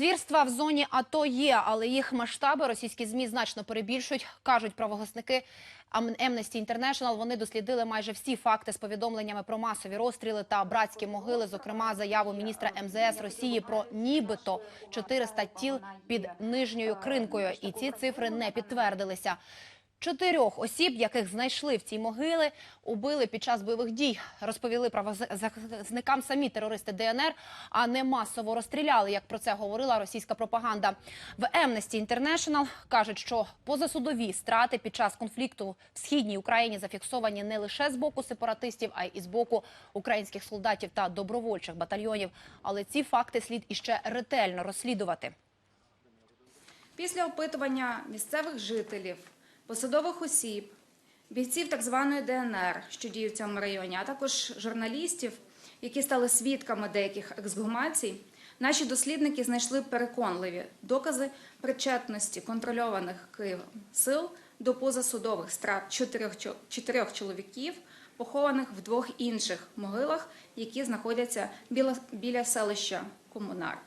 Звірства в зоні АТО є, але їх масштаби російські змі значно перебільшують, кажуть правогосники Amnesty International. Вони дослідили майже всі факти з повідомленнями про масові розстріли та братські могили, зокрема заяву міністра МЗС Росії про нібито 400 тіл під нижньою кринкою. І ці цифри не підтвердилися. Чотирьох осіб, яких знайшли в цій могили, убили під час бойових дій. Розповіли правозахисникам самі терористи ДНР, а не масово розстріляли, як про це говорила російська пропаганда. В Amnesty International кажуть, що позасудові страти під час конфлікту в східній Україні зафіксовані не лише з боку сепаратистів, а й з боку українських солдатів та добровольчих батальйонів. Але ці факти слід іще ретельно розслідувати. Після опитування місцевих жителів, посадових осіб, бійців так званої ДНР, що діють в цьому районі, а також журналістів, які стали свідками деяких ексгумацій, наші дослідники знайшли переконливі докази причетності контрольованих Києвом сил до позасудових страт чотирьох, чотирьох чоловіків, похованих в двох інших могилах, які знаходяться біля, біля селища Комунар.